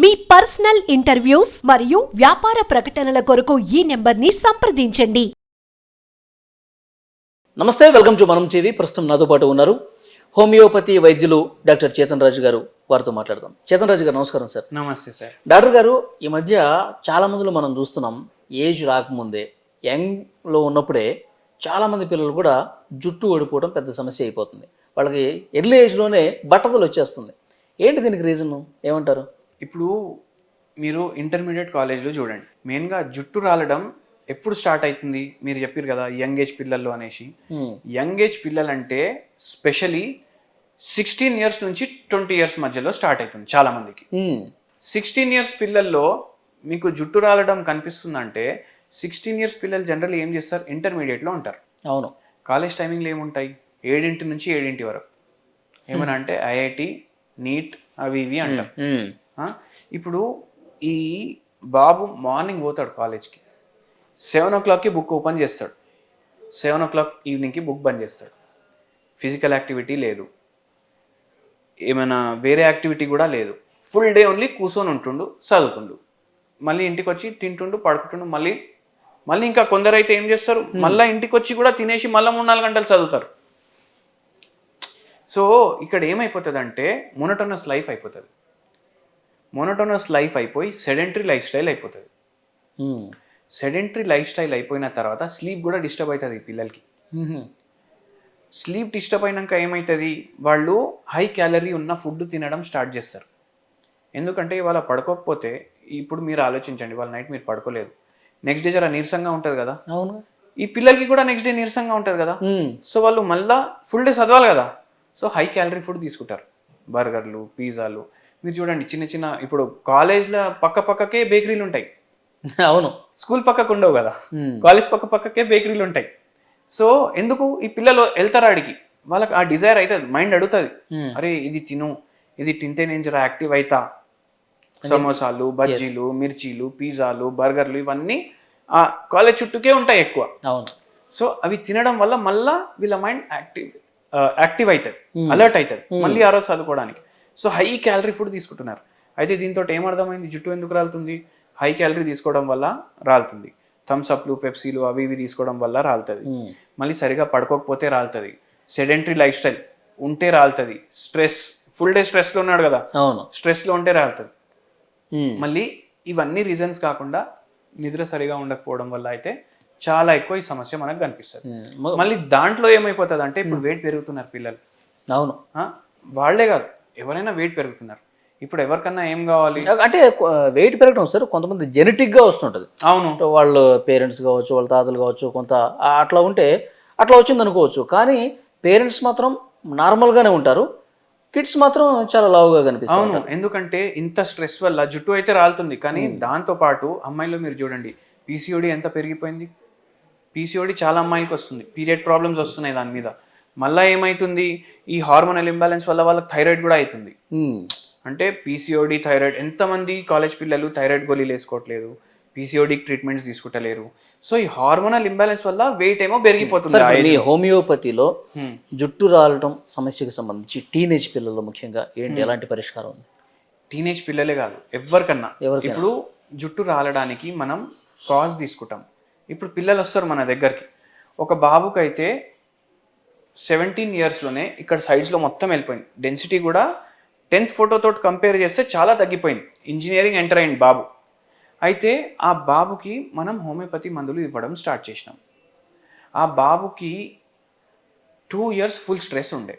మీ personal interviews మరియు వ్యాపార ప్రకటనల కొరకు ఈ నెంబర్ని సంప్రదించండి. నమస్తే వెల్కమ్ టు మనం టీవీ. ప్రస్తుతం నాతో పాటు ఉన్నారు హోమియోపతి వైద్యులు డాక్టర్ చేతన్ రాజు గారు. వారితో మాట్లాడదాం. చేతన్ రాజు గారు నమస్కారం సార్. నమస్తే సార్. డాక్టర్ గారు ఈ మధ్య చాలా మందిలో మనం చూస్తున్నాం ఏజ్ రాకముందే యంగ్లో ఉన్నప్పుడే చాలా మంది పిల్లలు కూడా జుట్టు ఓడిపోవడం పెద్ద సమస్య అయిపోతుంది. వాళ్ళకి ఎర్లీ ఏజ్లోనే బట్టతలు వచ్చేస్తుంది. ఏంటి దీనికి రీజన్? ఏమంటారు? ఇప్పుడు మీరు ఇంటర్మీడియట్ కాలేజ్లో చూడండి. మెయిన్గా జుట్టు రాలడం ఎప్పుడు స్టార్ట్ అవుతుంది మీరు చెప్పారు కదా యంగ్ ఏజ్ పిల్లల్లో అనేసి. యంగ్ ఏజ్ పిల్లలంటే స్పెషలీ సిక్స్టీన్ ఇయర్స్ నుంచి ట్వంటీ ఇయర్స్ మధ్యలో స్టార్ట్ అవుతుంది చాలా మందికి. సిక్స్టీన్ ఇయర్స్ పిల్లల్లో మీకు జుట్టు రాలడం కనిపిస్తుందంటే సిక్స్టీన్ ఇయర్స్ పిల్లలు జనరల్ ఏం చేస్తారు? ఇంటర్మీడియట్లో ఉంటారు. అవును. కాలేజ్ టైమింగ్లు ఏముంటాయి? ఏడింటి నుంచి ఏడింటి వరకు. ఏమన్నా అంటే ఐఐటి నీట్ అవి ఇవి అంటాం హ్మ్. ఆ? ఇప్పుడు ఈ బాబు మార్నింగ్ పోతాడు కాలేజ్కి. సెవెన్ ఓ క్లాక్కి బుక్ ఓపెన్ చేస్తాడు. సెవెన్ ఓ క్లాక్ ఈవినింగ్కి బుక్ బంద్ చేస్తాడు. ఫిజికల్ యాక్టివిటీ లేదు. ఏమైనా వేరే యాక్టివిటీ కూడా లేదు. ఫుల్ డే ఓన్లీ కూర్చొని ఉంటుండు చదువుతుండు. మళ్ళీ ఇంటికి వచ్చి తింటుండు పడుకుంటుండు మళ్ళీ మళ్ళీ ఇంకా కొందరు అయితే ఏం చేస్తారు? మళ్ళీ ఇంటికి వచ్చి కూడా తినేసి మళ్ళీ మూడు నాలుగు గంటలు చదువుతారు. సో ఇక్కడ ఏమైపోతుంది అంటే మొనటోనస్ లైఫ్ అయిపోతుంది. మొనటోనస్ లైఫ్ అయిపోయి సెడెంటరీ లైఫ్ స్టైల్ అయిపోతుంది. హ్మ్. సెడెంటరీ లైఫ్ స్టైల్ అయిపోయిన తర్వాత స్లీప్ కూడా డిస్టర్బ్ అవుతుంది ఈ పిల్లలకి. హ్మ్. స్లీప్ డిస్టర్బ్ అయినాక ఏమవుతుంది వాళ్ళు హై క్యాలరీ ఉన్న ఫుడ్ తినడం స్టార్ట్ చేస్తారు. ఎందుకంటే ఇవాళ పడుకోకపోతే ఇప్పుడు మీరు ఆలోచించండి వాళ్ళ నైట్ మీరు పడుకోలేదు. నెక్స్ట్ డే జర నీరసంగా ఉంటుంది కదా. అవును. ఈ పిల్లలకి కూడా నెక్స్ట్ డే నీరసంగా ఉంటుంది కదా. హ్మ్. సో వాళ్ళు మళ్ళా ఫుల్ డే చదవాలి కదా. సో హై క్యాలరీ ఫుడ్ తీసుకుంటారు. బర్గర్లు పిజ్జాలు మీరు చూడండి చిన్న చిన్న ఇప్పుడు కాలేజ్ల పక్క పక్కకే బేకరీలు ఉంటాయి. అవును. స్కూల్ పక్కకు ఉండవు కదా. కాలేజ్ పక్క పక్కకే బేకరీలు ఉంటాయి. సో ఎందుకు ఈ పిల్లలు వెళ్తారు ఆడికి? వాళ్ళకి ఆ డిజైర్ అవుతుంది మైండ్ అడుగుతుంది. అరే ఇది తిను ఇది తింటే నేను జర యాక్టివ్ అవుతా సమోసాలు బజ్జీలు మిర్చీలు పిజ్జాలు బర్గర్లు ఇవన్నీ ఆ కాలేజ్ చుట్టూకే ఉంటాయి ఎక్కువ. అవును. సో అవి తినడం వల్ల మళ్ళా వీళ్ళ మైండ్ యాక్టివ్ యాక్టివ్ అవుతుంది అలర్ట్ అవుతుంది మళ్ళీ ఆ రోజు చదువుకోవడానికి. సో హై క్యాలరీ ఫుడ్ తీసుకుంటున్నారు. అయితే దీంతో ఏమర్థమైంది జుట్టు ఎందుకు రాలుతుంది? హై క్యాలరీ తీసుకోవడం వల్ల రాలుతుంది. థమ్స్ అప్లు పెప్సీలు అవి ఇవి తీసుకోవడం వల్ల రాలుతుంది. మళ్ళీ సరిగా పడుకోకపోతే రాలుతుంది. సెడెంటరీ లైఫ్ స్టైల్ ఉంటే రాలుతుంది. స్ట్రెస్ ఫుల్ డే స్ట్రెస్లో ఉన్నాడు కదా? అవును. స్ట్రెస్లో ఉంటే రాలుతుంది. మళ్ళీ ఇవన్నీ రీజన్స్ కాకుండా నిద్ర సరిగా ఉండకపోవడం వల్ల అయితే చాలా ఎక్కువ ఈ సమస్య మనకు కనిపిస్తుంది. మళ్ళీ దాంట్లో ఏమైపోతుంది అంటే ఇప్పుడు వెయిట్ పెరుగుతున్నారు పిల్లలు. అవును? వాళ్ళే కాదు. ఎవరైనా వెయిట్ పెరుగుతున్నారు. ఇప్పుడు ఎవరికన్నా ఏం కావాలి? అంటే వెయిట్ పెరగడం సార్ కొంతమంది జెనెటిక్గా వస్తుంటుంది. అవును. వాళ్ళ పేరెంట్స్ కావచ్చు వాళ్ళ తాతలు కావచ్చు కొంత అట్లా ఉంటే అట్లా వచ్చింది అనుకోవచ్చు కానీ పేరెంట్స్ మాత్రం నార్మల్గానే ఉంటారు. కిడ్స్ మాత్రం చాలా లావుగా కనిపిస్తారు అవును. ఎందుకంటే ఇంత స్ట్రెస్ వల్ల జుట్టు అయితే రాలుతుంది. కానీ దాంతో పాటు అమ్మాయిలో మీరు చూడండి పీసీఓడి ఎంత పెరిగిపోయింది? పీసీఓడి చాలా అమ్మాయిలకి వస్తుంది. పీరియడ్ ప్రాబ్లమ్స్ వస్తున్నాయి దాని మీద. మళ్ళీ ఏమవుతుంది ఈ హార్మోనల్ ఇంబ్యాలెన్స్ వల్ల వాళ్ళకి థైరాయిడ్ కూడా అవుతుంది అంటే పీసీఓడి థైరాయిడ్ ఎంతమంది కాలేజ్ పిల్లలు థైరాయిడ్ గోళీలు వేసుకోవట్లేదు? పీసీఓడి ట్రీట్మెంట్స్ తీసుకుంటలేరు. సో ఈ హార్మోనల్ ఇంబ్యాలెన్స్ వల్ల వెయిట్ ఏమో పెరిగిపోతుంది. హోమియోపతిలో. జుట్టు రాలటం సమస్యకు సంబంధించి టీనేజ్ పిల్లల్లో ముఖ్యంగా ఏంటి? ఎలాంటి పరిష్కారం ఉంది? టీనేజ్ పిల్లలే కాదు ఎవరికన్నా. ఎవరికైనా. ఇప్పుడు జుట్టు రాలడానికి మనం కాజ్ తీసుకుంటాం. ఇప్పుడు పిల్లలు వస్తారు మన దగ్గరికి. ఒక బాబుకి అయితే సెవెంటీన్ ఇయర్స్లోనే ఇక్కడ సైడ్స్లో మొత్తం వెళ్ళిపోయింది. డెన్సిటీ కూడా టెన్త్ ఫోటోతో కంపేర్ చేస్తే చాలా తగ్గిపోయింది. ఇంజనీరింగ్ ఎంటర్ అయింది బాబు. అయితే ఆ బాబుకి మనం హోమియోపతి మందులు ఇవ్వడం స్టార్ట్ చేసినాం. ఆ బాబుకి టూ ఇయర్స్ ఫుల్ స్ట్రెస్ ఉండే.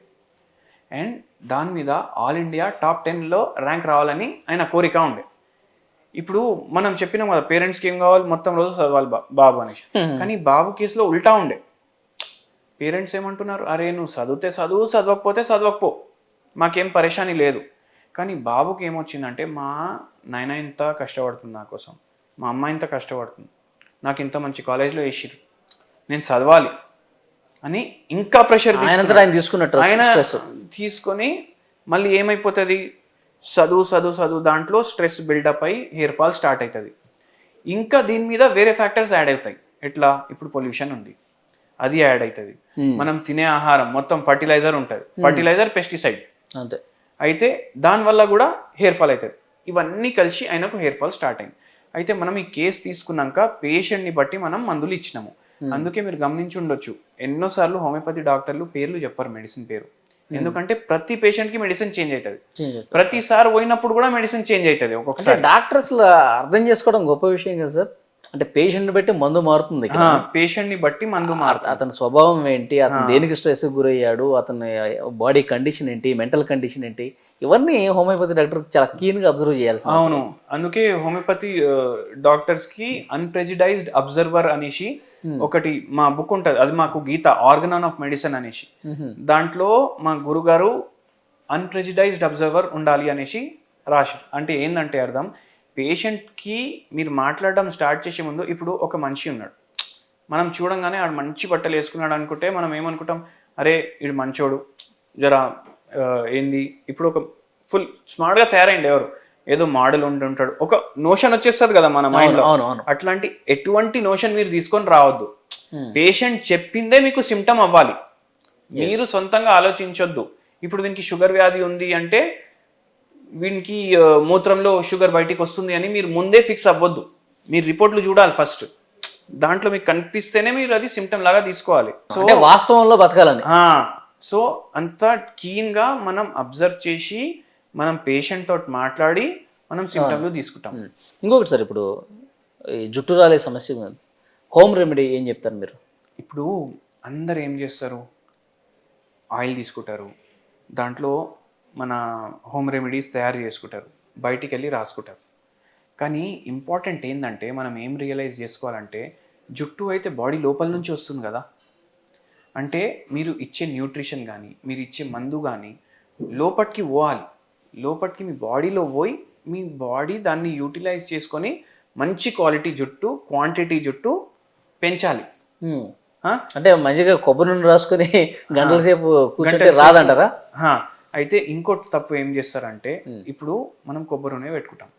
అండ్ దాని మీద ఆల్ ఇండియా టాప్ టెన్లో ర్యాంక్ రావాలని ఆయన కోరిక ఉండే. ఇప్పుడు మనం చెప్పినాం కదా పేరెంట్స్కి ఏం కావాలి? మొత్తం రోజు చదవాలి బాబు అనేసి. కానీ బాబు కేసులో ఉల్టా ఉండే. పేరెంట్స్ ఏమంటున్నారు? అరే నువ్వు చదివితే చదువు చదవకపోతే చదవకపో. మాకేం పరేషాని లేదు. కానీ బాబుకి ఏమొచ్చిందంటే మా నాయన ఇంత కష్టపడుతుంది నా కోసం. మా అమ్మ ఇంత కష్టపడుతుంది. నాకు ఇంత మంచి కాలేజ్లో వేసిరు నేను చదవాలి అని ఇంకా ప్రెషర్ ఆయన తీసుకున్నట్టు ఆయన తీసుకొని మళ్ళీ ఏమైపోతుంది? చదువు చదువు చదువు దాంట్లో స్ట్రెస్ బిల్డప్ అయి హెయిర్ ఫాల్ స్టార్ట్ అవుతుంది ఇంకా దీని మీద వేరే ఫ్యాక్టర్స్ యాడ్ అవుతాయి. ఎట్లా? ఇప్పుడు పొల్యూషన్ ఉంది. అది యాడ్ అవుతుంది మనం తినే ఆహారం మొత్తం ఫర్టిలైజర్ ఉంటుంది. Fertiliser pesticide. అంతే. అయితే దానివల్ల కూడా హెయిర్ ఫాల్ అవుతుంది ఇవన్నీ కలిసి ఆయనకు హెయిర్ ఫాల్ స్టార్ట్ అయింది. అయితే మనం ఈ కేసు తీసుకున్నాక పేషెంట్ని బట్టి మనం మందులు ఇచ్చినాము. అందుకే మీరు గమనించి ఉండొచ్చు. ఎన్నోసార్లు హోమియోపతి డాక్టర్లు పేర్లు చెప్పారు మెడిసిన్ పేరు. ఎందుకంటే ప్రతి పేషెంట్కి మెడిసిన్ చేంజ్ అవుతుంది. ప్రతిసారి పోయినప్పుడు కూడా మెడిసిన్ చేంజ్ అవుతుంది ఒక్కొక్కసారి. డాక్టర్స్ అర్థం చేసుకోవడం గొప్ప విషయం కదా సార్. అంటే పేషెంట్ బట్టి మందు మారుతుంది. పేషెంట్ని బట్టి మందు మారు అతని స్వభావం ఏంటి? అతను దేనికి స్ట్రెస్ గురయ్యాడు? అతని బాడీ కండిషన్ ఏంటి? మెంటల్ కండిషన్ ఏంటి? ఇవన్నీ హోమియోపతి డాక్టర్ చాలా keen గా అబ్జర్వ్ చేయాల్సి అవును. అందుకే హోమియోపతి డాక్టర్స్కి అన్ప్రెజిడైజ్డ్ అబ్జర్వర్ అనేసి ఒకటి మా బుక్ ఉంటుంది. అది మాకు గీత ఆర్గనాన్ ఆఫ్ మెడిసిన్ అనేసి. దాంట్లో మా గురుగారు అన్ప్రెజిడైజ్డ్ అబ్జర్వర్ ఉండాలి అనేసి రాశారు. అంటే ఏంటంటే అర్థం? పేషెంట్కి మీరు మాట్లాడడం స్టార్ట్ చేసే ముందు ఇప్పుడు ఒక మనిషి ఉన్నాడు. మనం చూడంగానే ఆడు మంచి బట్టలు వేసుకున్నాడు అనుకుంటే మనం ఏమనుకుంటాం? అరే ఇడు మంచోడు. జరా ఏంది? ఇప్పుడు ఒక ఫుల్ స్మార్ట్గా తయారైంది ఎవరు? ఏదో మోడల్ ఉండి ఉంటాడు. ఒక నోషన్ వచ్చేస్తుంది కదా మన మైండ్లో. అట్లాంటి ఎటువంటి నోషన్ మీరు తీసుకొని రావద్దు. పేషెంట్ చెప్పిందే మీకు సిమ్టమ్ అవ్వాలి. మీరు సొంతంగా ఆలోచించొద్దు. ఇప్పుడు వీనికి షుగర్ వ్యాధి ఉంది అంటే వీనికి మూత్రంలో షుగర్ బయటికి వస్తుంది అని మీరు ముందే ఫిక్స్ అవ్వద్దు. మీరు రిపోర్ట్లు చూడాలి ఫస్ట్. దాంట్లో మీకు కనిపిస్తేనే మీరు అది సిమ్టమ్ లాగా తీసుకోవాలి. సో వాస్తవంలో బతకాలని. సో అంత keen గా మనం అబ్జర్వ్ చేసి మనం పేషెంట్ తోటి మాట్లాడి మనం సిమ్టమ్లు తీసుకుంటాం. ఇంకొకటి సార్ ఇప్పుడు ఈ జుట్టు రాలే సమస్య హోమ్ రెమెడీ ఏం చెప్తారు మీరు? ఇప్పుడు అందరు ఏం చేస్తారు? ఆయిల్ తీసుకుంటారు. దాంట్లో మన హోమ్ రెమెడీస్ తయారు చేసుకుంటారు. బయటికి వెళ్ళి రాసుకుంటారు. కానీ ఇంపార్టెంట్ ఏంటంటే మనం ఏం రియలైజ్ చేసుకోవాలంటే జుట్టు అయితే బాడీ లోపల నుంచి వస్తుంది కదా. అంటే మీరు ఇచ్చే న్యూట్రిషన్ కానీ మీరు ఇచ్చే మందు కానీ లోపటికి పోవాలి. లోపటికి మీ బాడీలో పోయి మీ బాడీ దాన్ని యూటిలైజ్ చేసుకొని మంచి క్వాలిటీ జుట్టు క్వాంటిటీ జుట్టు పెంచాలి? అంటే మంచిగా కొబ్బరి నూనె రాసుకొని గంటల సేపు కూర్చుంటే రాదంటారా? అయితే ఇంకోటి తప్పు ఏం చేస్తారంటే ఇప్పుడు మనం కొబ్బరి నూనె పెట్టుకుంటాం.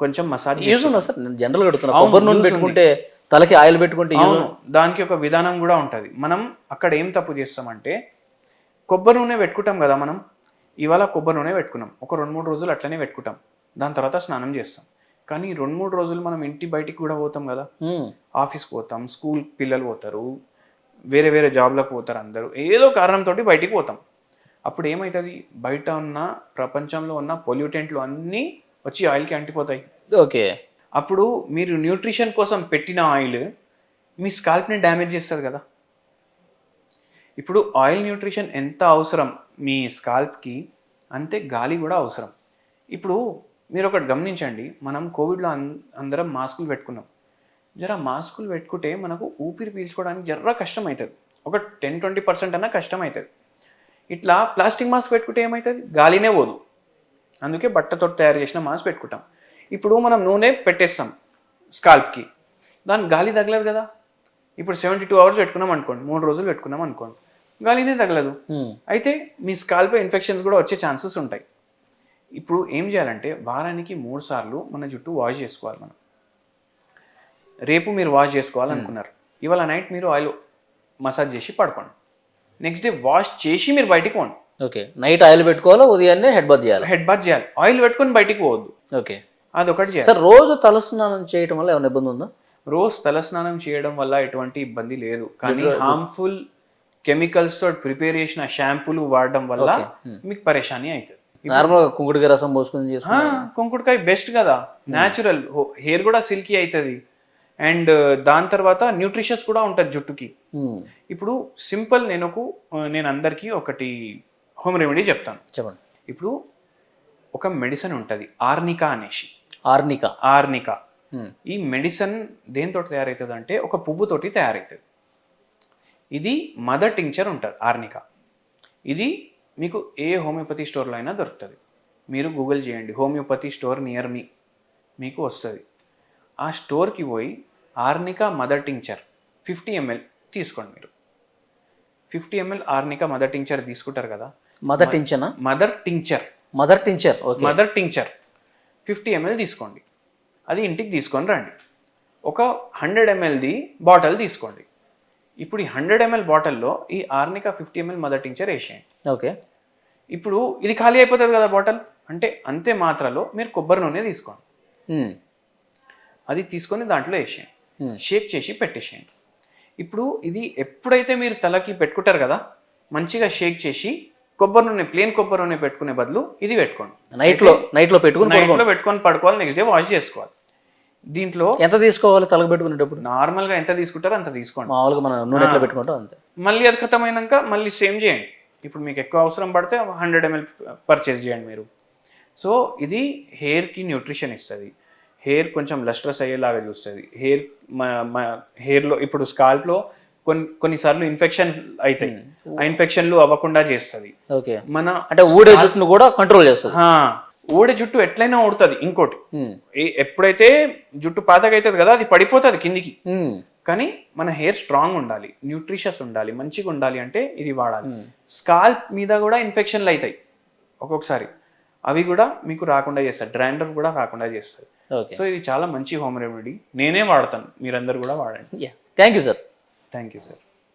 కొంచెం మసాజ్ యూజ్ ఉందా సార్? నేను జనరల్ అడుగుతున్నా. అవును, కొబ్బరి నూనె use పెట్టుకుంటే తలకి ఆయిల్ పెట్టుకుంటే అవును దానికి ఒక విధానం కూడా ఉంటుంది. మనం అక్కడ ఏం తప్పు చేస్తామంటే కొబ్బరి నూనె పెట్టుకుంటాం కదా మనం ఇవాళ కొబ్బరి నూనె పెట్టుకున్నాం. ఒక రెండు మూడు రోజులు అట్లనే పెట్టుకుంటాం. దాని తర్వాత స్నానం చేస్తాం. కానీ రెండు మూడు రోజులు మనం ఇంటి బయటికి కూడా పోతాం కదా. ఉమ్. ఆఫీస్కి పోతాం స్కూల్ పిల్లలు పోతారు వేరే వేరే జాబ్లకు పోతారు అందరూ. ఏదో కారణంతో బయటికి పోతాం. అప్పుడు ఏమవుతుంది బయట ఉన్న ప్రపంచంలో ఉన్న పొల్యూటెంట్లు అన్నీ వచ్చి ఆయిల్కి అంటిపోతాయి. ఓకే. అప్పుడు మీరు న్యూట్రిషన్ కోసం పెట్టిన ఆయిల్ మీ స్కాల్ప్ని డ్యామేజ్ చేస్తుంది కదా. ఇప్పుడు ఆయిల్ న్యూట్రిషన్ ఎంత అవసరం మీ స్కాల్ప్కి అంతే గాలి కూడా అవసరం. ఇప్పుడు మీరు ఒకటి గమనించండి మనం కోవిడ్లో అందరం మాస్కులు పెట్టుకున్నాం. జర మాస్కులు పెట్టుకుంటే మనకు ఊపిరి పీల్చుకోవడానికి జర్ర కష్టం అవుతుంది ఒక టెన్ ట్వంటీ పర్సెంట్ అన్నా కష్టం అవుతుంది ఇట్లా ప్లాస్టిక్ మాస్క్ పెట్టుకుంటే ఏమవుతుంది గాలినే పోదు. అందుకే బట్టతో తయారు చేసిన మాస్క్ పెట్టుకుంటాం. ఇప్పుడు మనం నూనె పెట్టేస్తాం స్కాల్ప్కి. దానికి గాలి తగలదు కదా. ఇప్పుడు సెవెంటీ టూ అవర్స్ పెట్టుకున్నాం అనుకోండి మూడు రోజులు పెట్టుకున్నాం అనుకోండి గాలినే తగలదు. అయితే మీ స్కాల్ప్ ఇన్ఫెక్షన్స్ కూడా వచ్చే ఛాన్సెస్ ఉంటాయి. ఇప్పుడు ఏం చేయాలంటే వారానికి మూడు సార్లు మన జుట్టు వాష్ చేసుకోవాలి మనం. రేపు మీరు వాష్ చేసుకోవాలనుకున్నారు. ఇవాళ నైట్ మీరు ఆయిల్ మసాజ్ చేసి పడుకోండి. నెక్స్ట్ డే వాష్ చేసి మీరు బయటికి పోండి. ఓకే నైట్ ఆయిల్ పెట్టుకోవాలా? ఉదయాన్నే హెడ్ బాత్ చేయాలి? హెడ్ బాత్ చేయాలి. ఆయిల్ పెట్టుకొని బయటికి పోవద్దు. ఓకే అదొకటి చేయాలి. సార్ రోజు తలస్నానం చేయడం వల్ల ఏమైనా ఇబ్బంది ఉందా? రోజు తలస్నానం చేయడం వల్ల ఎటువంటి ఇబ్బంది లేదు. కానీ హార్మ్ఫుల్ కెమికల్స్తో ప్రిపేర్ చేసిన షాంపూలు వాడడం వల్ల మీకు పరేషాని అవుతుంది. నార్మల్గా కుంకుడికి రసం పోసుకొని కుంకుడుకాయ బెస్ట్ కదా. న్యాచురల్ హెయిర్ కూడా సిల్కీ అవుతుంది. అండ్ దాని తర్వాత న్యూట్రిషన్స్ కూడా ఉంటుంది జుట్టుకి. ఉమ్. ఇప్పుడు సింపుల్ నేను ఒక- నేను అందరికీ ఒకటి హోమ్ రెమెడీ చెప్తాను. చెప్పండి. ఇప్పుడు ఒక మెడిసిన్ ఉంటుంది ఆర్నికా అనేసి ఆర్నిక. ఆర్నికా. ఉమ్. ఈ మెడిసిన్ దేంతో తయారవుతుంది అంటే ఒక పువ్వుతోటి తయారవుతుంది ఇది మదర్ టింక్చర్ ఉంటుంది ఆర్నికా. ఇది మీకు ఏ హోమియోపతి స్టోర్లో అయినా దొరుకుతుంది. మీరు గూగుల్ చేయండి హోమియోపతి స్టోర్ నియర్ మీ. మీకు వస్తుంది. ఆ స్టోర్కి పోయి arnica mother tincture. Fifty ML తీసుకోండి మీరు. Fifty ML arnica mother tincture తీసుకుంటారు కదా? Mother టించనా mother tincture. Mother tincture okay. Mother tincture. Fifty ML తీసుకోండి. అది ఇంటికి తీసుకొని రండి. ఒక హండ్రెడ్ ఎంఎల్ది బాటిల్ తీసుకోండి. ఇప్పుడు ఈ హండ్రెడ్ ఎంఎల్ బాటిల్లో ఈ arnica fifty ml mother tincture వేసేయండి. ఓకే. ఇప్పుడు ఇది ఖాళీ అయిపోతుంది కదా బాటిల్? అంటే అంతే మాత్రలో మీరు కొబ్బరి నూనె తీసుకోండి. అది తీసుకొని దాంట్లో వేసేయండి. Hmm. షేక్ చేసి పెట్టేసేయండి. ఇప్పుడు ఇది ఎప్పుడైతే మీరు తలకి పెట్టుకుంటారు కదా మంచిగా షేక్ చేసి కొబ్బరి నూనె ప్లేన్ కొబ్బరి నూనె పెట్టుకునే బదులు ఇది పెట్టుకోండి. నైట్లో నైట్లో పెట్టుకుని నైట్ పడుకోండి. లో పెట్టుకొని పడుకోవాలి నెక్స్ట్ డే వాష్ చేసుకోవాలి. దీంట్లో ఎంత తీసుకోవాలి తలకు పెట్టుకునేటప్పుడు? నార్మల్గా ఎంత తీసుకుంటారో అంత తీసుకోండి. మామూలుగా మనం నూనె ఎట్లా పెట్టుకుంటాం అంతే. మళ్ళీ అది ఖతమైనాక మళ్ళీ సేమ్ చేయండి. ఇప్పుడు మీకు ఎక్కువ అవసరం పడితే హండ్రెడ్ ఎంఎల్ పర్చేస్ చేయండి మీరు. సో ఇది హెయిర్కి న్యూట్రిషన్ ఇస్తుంది. హెయిర్ కొంచెం లస్ట్రస్ అయ్యేలాగా చూస్తుంది. హెయిర్ హెయిర్లో ఇప్పుడు స్కాల్ప్లో కొన్ని కొన్నిసార్లు ఇన్ఫెక్షన్ అవుతాయి ఆ ఇన్ఫెక్షన్లు అవ్వకుండా చేస్తుంది. ఓకే. మన అంటే ఊడే జుట్టును కూడా కంట్రోల్ చేస్తుంది. ఊడే జుట్టు ఎట్లయినా ఊడుతుంది ఇంకోటి. ఎప్పుడైతే జుట్టు పాతగా అవుతుంది కదా అది పడిపోతుంది కిందికి. కానీ మన హెయిర్ స్ట్రాంగ్ ఉండాలి న్యూట్రిషియస్ ఉండాలి మంచిగా ఉండాలి అంటే ఇది వాడాలి. స్కాల్ప్ మీద కూడా ఇన్ఫెక్షన్లు అవుతాయి ఒక్కొక్కసారి. అవి కూడా మీకు రాకుండా చేస్తాయి డ్రాండర్ కూడా రాకుండా చేస్తాయి ఓకే సో ఇది చాలా మంచి హోమ్ రెమెడీ. నేనే వాడతాను. మీరందరూ కూడా వాడండి. Yeah thank you sir thank you sir